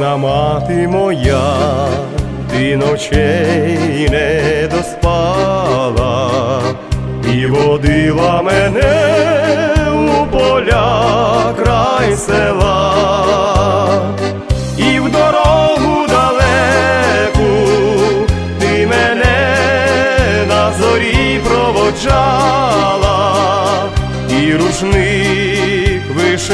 Рідна мати моя, ти ночей не доспала і водила мене у поля край села, і в дорогу далеку ти мене на зорі проводжала, і рушник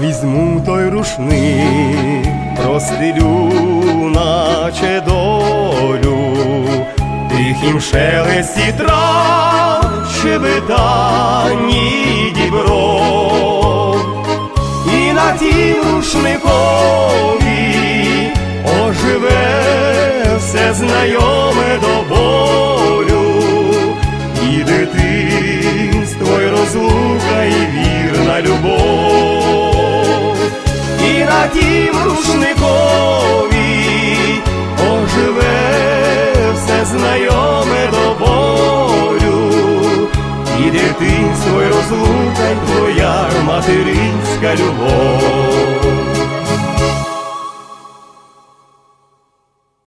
Візьму той рушник, простелю, наче долю, тихім шелесті трав, щебетанні дібро, і на тім рушникові оживе все знайоме тім рушникові оживе все знайоме до болю, і дитинство, й розлука, й твоя материнська любов.